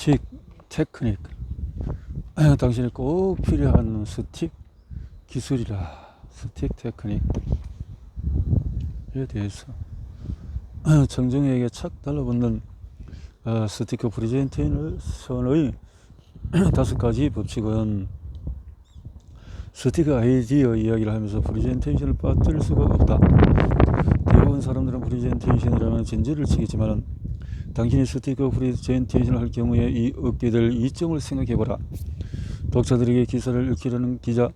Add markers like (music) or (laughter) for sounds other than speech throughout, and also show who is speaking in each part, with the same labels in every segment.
Speaker 1: 스틱 테크닉 당신이 꼭 필요한 스틱 기술이라 스틱 테크닉에 대해서 정정에게 착 달라붙는 어, 스티커 프레젠테이션의 (clears throat) 다섯 가지 법칙은 스티커 아이디어 이야기를 하면서 프레젠테이션을 빠뜨릴 수가 없다. 대부분 사람들은 프레젠테이션이라면 진지를 치겠지만 당신이 스티커 프레젠테이션을 할 경우에 이 얻게 될 이점을 생각해보라. 독자들에게 기사를 읽히려는 기자,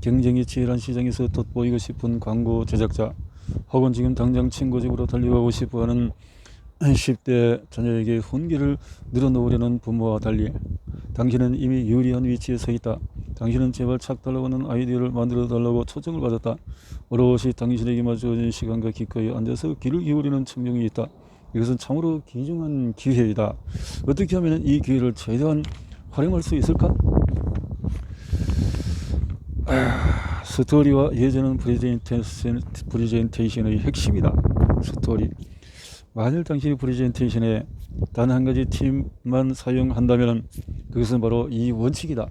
Speaker 1: 경쟁이 치열한 시장에서 돋보이고 싶은 광고 제작자, 혹은 지금 당장 친구 집으로 달려가고 싶어하는 10대 자녀에게 훈계를 늘어놓으려는 부모와 달리 당신은 이미 유리한 위치에 서 있다. 당신은 제발 착 달라고는 아이디어를 만들어 달라고 초청을 받았다. 오롯이 당신에게 맞춰진 시간과 기꺼이 앉아서 귀를 기울이는 청중이 있다. 이것은 참으로 귀중한 기회이다. 어떻게 하면 이 기회를 최대한 활용할 수 있을까? 아, 스토리와 예전은 프레젠테이션, 프레젠테이션의 핵심이다. 스토리. 만일 당신이 프레젠테이션에 단 한 가지 팀만 사용한다면 그것은 바로 이 원칙이다.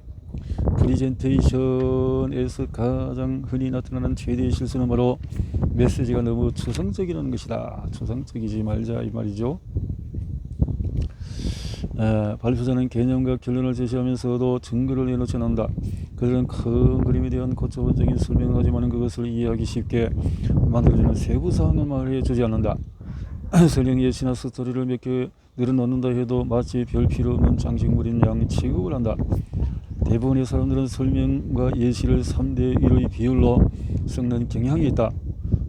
Speaker 1: 프레젠테이션에서 가장 흔히 나타나는 최대의 실수는 바로 메시지가 너무 추상적이라는 것이다. 추상적이지 말자 이 말이죠. 에, 발표자는 개념과 결론을 제시하면서도 증거를 내놓지 않는다. 그들은 큰 그림에 대한 고차원적인 설명을 하지만 그것을 이해하기 쉽게 만들어주는 세부 사항을 말해주지 않는다. (clears throat) 설령 예시나 스토리를 몇 개 늘어놓는다 해도 마치 별 필요 없는 장식물인 양 취급을 한다. 대부분의 사람들은 설명과 예시를 3대 1의 비율로 섞는 경향이 있다.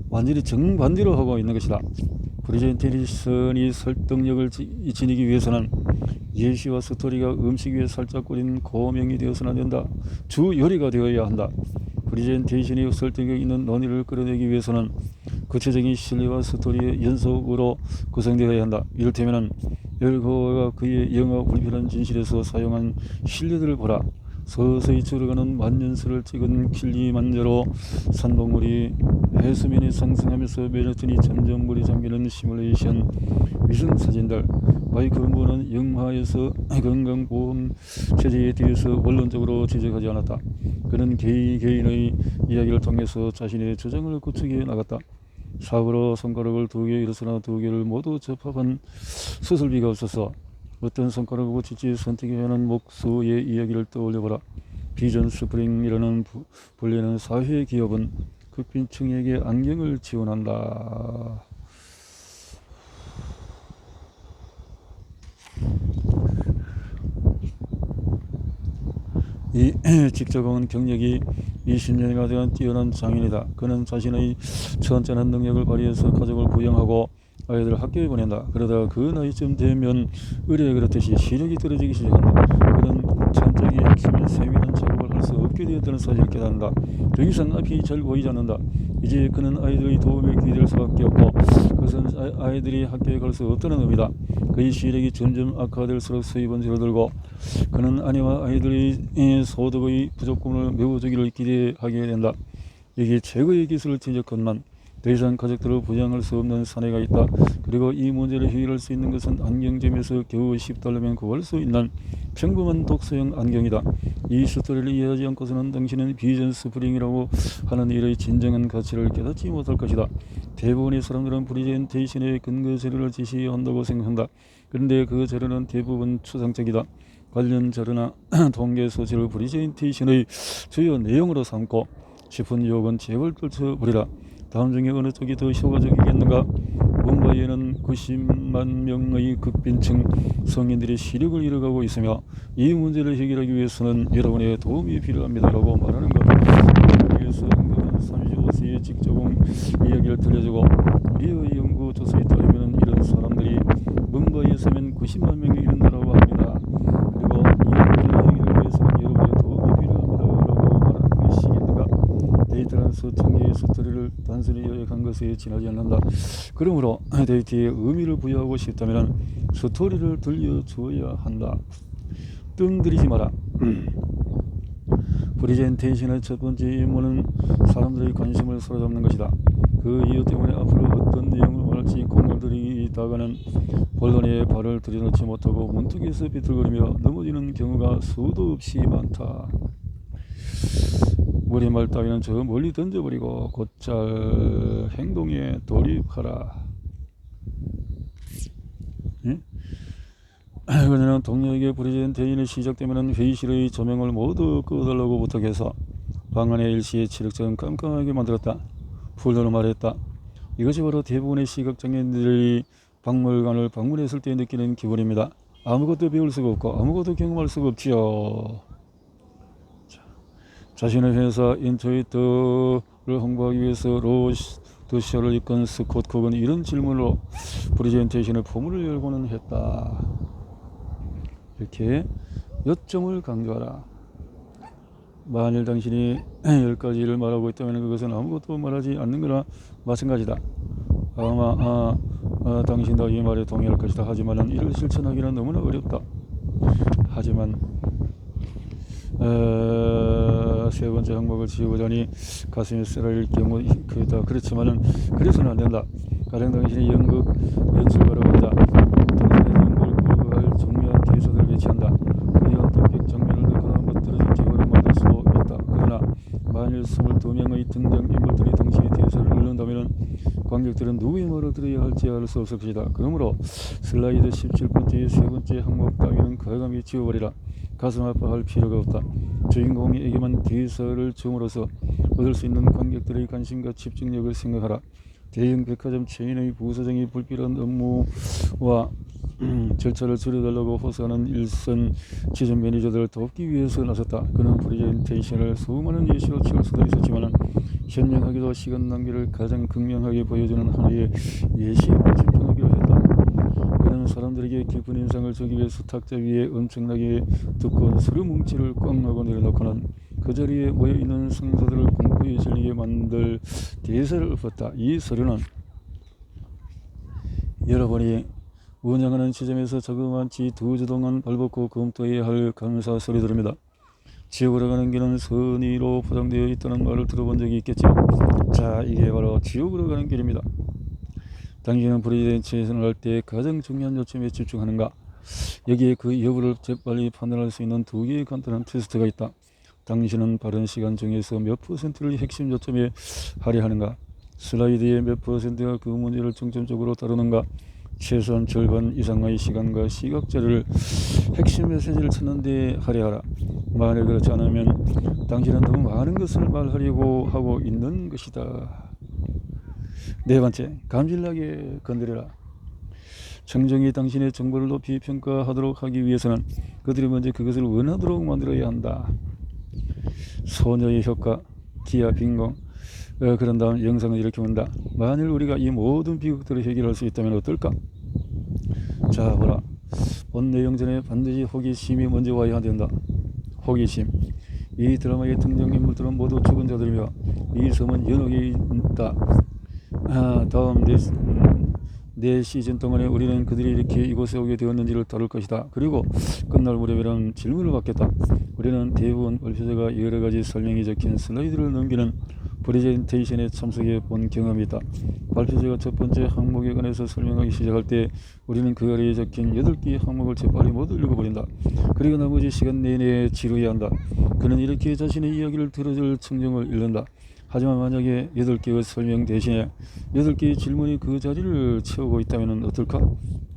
Speaker 1: 완전히 정반대로 하고 있는 것이다. 프레젠테이션이 설득력을 지- 지니기 위해서는 예시와 스토리가 음식 위에 살짝 끓인 고명이 되어서는 안 된다. 주 요리가 되어야 한다. 프레젠테이션이 설득력 있는 논의를 끌어내기 위해서는 구체적인 신뢰와 스토리의 연속으로 구성되어야 한다. 이를테면 열거가 그의 영화 불편한 진실에서 사용한 신뢰들을 보라. 서서히 줄어가는 만년설을 찍은 킬리만자로 산봉우리 해수면이 상승하면서 매너튼이 점점 물이 잠기는 시뮬레이션 위성 사진들 마이클 무어는 영화에서 (clears throat) 건강보험 체제에 대해서 원론적으로 지적하지 않았다. 그는 개인 개인의 이야기를 통해서 자신의 주장을 구축해 나갔다. 사고로 손가락을 두개 잃었으나 두 개를 모두 접합한 수술비가 없어서 어떤 손가락을 고칠지 선택해야 하는 목수의 이야기를 떠올려보라. 비전 스프링이라는 부- 불리는 사회 기업은 극빈층에게 안경을 지원한다. 이 (clears throat) 직접은 경력이 20년이 가득한 뛰어난 장인이다. 그는 자신의 천천한 능력을 발휘해서 가족을 부양하고 아이들을 학교에 보낸다. 그러다가 그 나이쯤 되면 의뢰 그렇듯이 시력이 떨어지기 시작한다. 그는 천장의 핵심인 세밀한 작업을 할 수 없게 되었다는 사실을 깨닫는다. 더 이상 앞이 잘 보이지 않는다. 이제 그는 아이들의 도움에 기댈 수밖에 없고 그것은 아- 아이들이 학교에 갈 수 없다는 의미다. 그의 시력이 점점 악화될수록 수입은 줄어들고 그는 아내와 아이들의 이 소득의 부족금을 메워주기를 기대하게 된다. 이게 최고의 기술을 지적건만 더 이상 가족들을 부양할 수 없는 사내가 있다. 그리고 이 문제를 해결할 수 있는 것은 안경점에서 겨우 10달러면 구할 수 있는 평범한 독서용 안경이다. 이 스토리를 이해하지 않고서는 당신은 비전 스프링이라고 하는 일의 진정한 가치를 깨닫지 못할 것이다. 대부분의 사람들은 프레젠테이션의 근거 자료를 제시한다고 생각한다. 그런데 그 자료는 대부분 추상적이다. 관련 자료나 (clears throat) 통계 소지를 프레젠테이션의 주요 내용으로 삼고 싶은 유혹은 제발 떨쳐버리라. 다음 중에 어느 쪽이 더 효과적이겠는가? 뭄바이에는 90만 명의 극빈층 성인들이 시력을 잃어가고 있으며 이 문제를 해결하기 위해서는 여러분의 도움이 필요합니다라고 말하는 것. 응급한 35세의 직접은 이야기를 들려주고 우리의 연구 조사에 따르면 이런 사람들이 뭄바이에 서면 90만 명이 이른다라고 이 문제를 해결하기 위해서는 여러분의 도움이 필요합니다라고 말하는 것이겠는가? 데이터란 수천 개의 스토리를 단순히 요약한 것에 지나지 않는다. 그러므로 데이터에 의미를 부여하고 싶다면 스토리를 들려주어야 한다. 뜸 들이지 마라. 프레젠테이션의 첫 번째 임무는 사람들의 관심을 사로잡는 것이다. 그 이유 때문에 앞으로 어떤 내용을 말할지 공을들이다가는 본론에 발을 들여놓지 못하고 문득에서 비틀거리며 넘어지는 경우가 수도 없이 많다. 머리말 따위는 저 멀리 던져버리고 곧잘 행동에 돌입하라. 예? 그녀는 동료에게 부려진 대인이 시작되면 회의실의 조명을 모두 꺼달라고 부탁해서 방 안의 일시에 칠흑처럼 깜깜하게 만들었다. 풀더러 말했다. 이것이 바로 대부분의 시각장애인들이 박물관을 방문했을 때 느끼는 기분입니다. 아무것도 배울 수가 없고 아무것도 경험할 수가 없지요. 자, 자신의 회사 인투이터를 홍보하기 위해서 로드쇼를 이끈 스콧 콕은 이런 질문으로 프레젠테이션의 포문을 열고는 했다. 이렇게 요점을 강조하라. 만일 당신이 (clears throat) 열 가지를 말하고 있다면 그것은 아무것도 말하지 않는 거나 마찬가지다. 아마 아, 아, 당신도 이 말에 동의할 것이다. 하지만은 이를 실천하기는 너무나 어렵다. 하지만 어, 세 번째 항목을 지우자니 가슴이 쓰라릴 경우 그다 그렇지만은 그래서는 안 된다. 가령 당신이 연극 연출가라고 한다. 당신의 연극을 구할 정면 대사들을 배치한다. 그 연극 장면을 넣거나 멋들어진 기호를 만들 수도 있다. 그러나 만일 22명의 등장 인물들이 동시에 대사를 읽는다면 관객들은 누구의 말을 들어야 할지 알 수 없을 것이다. 그러므로 슬라이드 17번째의 세 번째 항목 따위는 과감히 지워버리라. 가슴 아파할 필요가 없다. 주인공에게만 대사를 줌으로써 얻을 수 있는 관객들의 관심과 집중력을 생각하라. 대형 백화점 체인의 부서장이 불필요한 업무와 (clears throat) 절차를 줄여달라고 호소하는 일선 지점 매니저들을 돕기 위해서 나섰다. 그는 프레젠테이션을 수많은 예시로 치울 수도 있었지만 현명하게도 시간 낭비를 가장 극명하게 보여주는 하나의 했다. 그는 사람들에게 깊은 인상을 주기 위해서 탁자 위에 엄청나게 두꺼운 서류 뭉치를 꽉 하고 내려놓고는 그 자리에 모여있는 성도들을 공포에 질리게 만들 대사를 엎었다. 이 서류는 여러분이 운영하는 지점에서 자그마치 두 주 동안 발벗고 검토해야 할 감사 소리들입니다. 지옥으로 가는 길은 선의로 포장되어 있다는 말을 들어본 적이 있겠죠. 자, 이게 바로 지옥으로 가는 길입니다. 당신은 프레젠테이션을 할때 가장 중요한 요점에 집중하는가? 여기에 그 여부를 재빨리 판단할 수 있는 두 개의 간단한 테스트가 있다. 당신은 바른 시간 중에서 몇 퍼센트를 핵심 요점에 할애하는가? 슬라이드의 몇 퍼센트가 그 문제를 중점적으로 다루는가? 최소한 절반 이상의 시간과 시각자를 핵심 메시지를 찾는 데 할애하라. 만일 그렇지 않으면 당신은 너무 많은 것을 말하려고 하고 있는 것이다. 네 번째, 감질나게 건드려라. 청정이 당신의 정보를 높이 평가하도록 하기 위해서는 그들이 먼저 그것을 원하도록 만들어야 한다. 소녀의 효과, 기아 빈공. 어, 그런 다음 영상을 이렇게 본다. 만일 우리가 이 모든 비극들을 해결할 수 있다면 어떨까? 자, 보라. 본 내용 전에 반드시 호기심이 먼저 와야 된다. 호기심. 이 드라마의 등장인물들은 모두 죽은 자들이며 이 섬은 연옥이 있다. 아, 다음 네, 음, 네 시즌 동안에 우리는 그들이 이렇게 이곳에 오게 되었는지를 다룰 것이다. 그리고 끝날 무렵에는 질문을 받겠다. 우리는 대부분 발표자가 여러 가지 설명이 적힌 슬라이드를 넘기는 프레젠테이션에 참석해 본 경험이 있다. 발표자가 첫 번째 항목에 관해서 설명하기 시작할 때 우리는 그 아래에 적힌 여덟 개의 항목을 재빨리 모두 읽어버린다. 그리고 나머지 시간 내내 지루해야 한다. 그는 이렇게 자신의 이야기를 들어줄 청정을 잃는다. 하지만 만약에 여덟 개의 설명 대신에 여덟 개의 질문이 그 자리를 채우고 있다면 어떨까?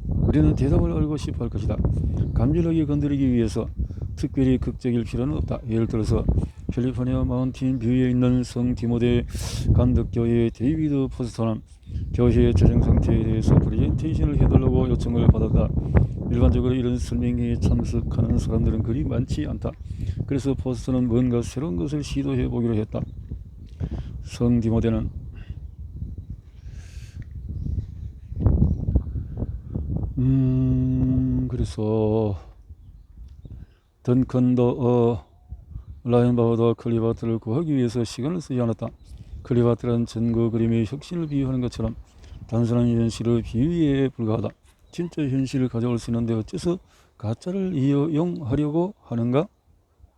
Speaker 1: 우리는 대답을 알고 싶어 할 것이다. 감질나게 건드리기 위해서 특별히 극적일 필요는 없다. 예를 들어서 캘리포니아 마운틴 뷰에 있는 성 디모데 감독교회의 데이비드 포스터는 교회의 재정 상태에 대해서 프레젠테이션을 해달라고 요청을 받았다. 일반적으로 이런 설명회에 참석하는 사람들은 그리 많지 않다. 그래서 포스터는 뭔가 새로운 것을 시도해 보기로 했다. 성 디모데는 음 그래서 던컨더 어, 라이언바우더 클리바트를 구하기 위해서 시간을 쓰지 않았다. 클리바트란 전거 그림의 혁신을 비유하는 것처럼 단순한 현실의 비유에 불과하다. 진짜 현실을 가져올 수 있는데 어째서 가짜를 이용하려고 하는가?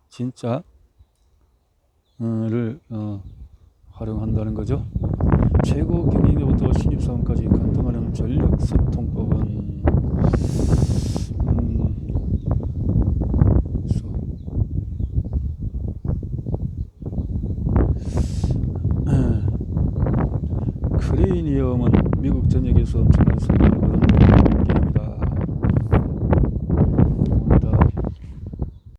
Speaker 1: 진짜를 어, 활용한다는 거죠. 최고 경영자부터 신입사원까지 간통하는 전략 소통법은